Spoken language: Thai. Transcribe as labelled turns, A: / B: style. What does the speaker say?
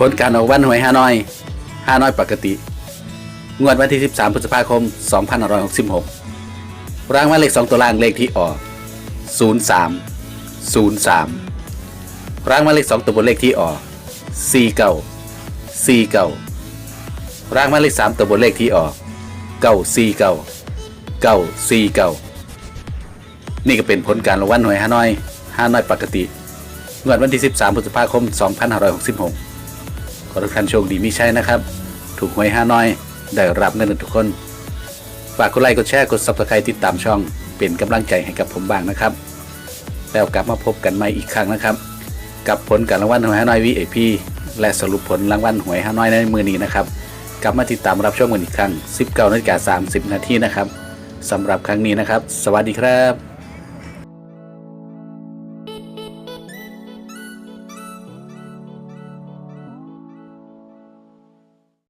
A: ผลการออกวันหวยฮานอยฮานอยปกติ งวดวันที่ 13 พฤษภาคม 2566 รางวัลเลข 2 ตัวล่างเลขที่ออก 03 03 รางวัลเลข 2 ตัวบนเลขที่ออก 49 49 รางวัลเลข 3 ตัวบนเลขที่ออก 949 949 นี่ก็เป็นผลการรางวัลหวยฮานอยฮานอยปกติ งวดวันที่ 13 พฤษภาคม 2566 ขอทุกท่านโชคดีมีใช่นะครับ ถูกหวยฮาน้อย ได้รับเงินทุกคน ฝากกดไลค์กดแชร์กด subscribe ติดตามช่อง เป็นกำลังใจให้กับผมบ้างนะครับ แล้วกลับมาพบกันใหม่อีกครั้งนะครับ กับผลการรางวัลหวยฮาน้อย VIP และสรุปผลรางวัลหวยฮาน้อยในมือนี้นะครับ กลับมาติดตามรับชมกันอีกครั้ง 19นาฬิกา30 นาทีนะครับสำหรับครั้งนี้นะครับ สวัสดีครับ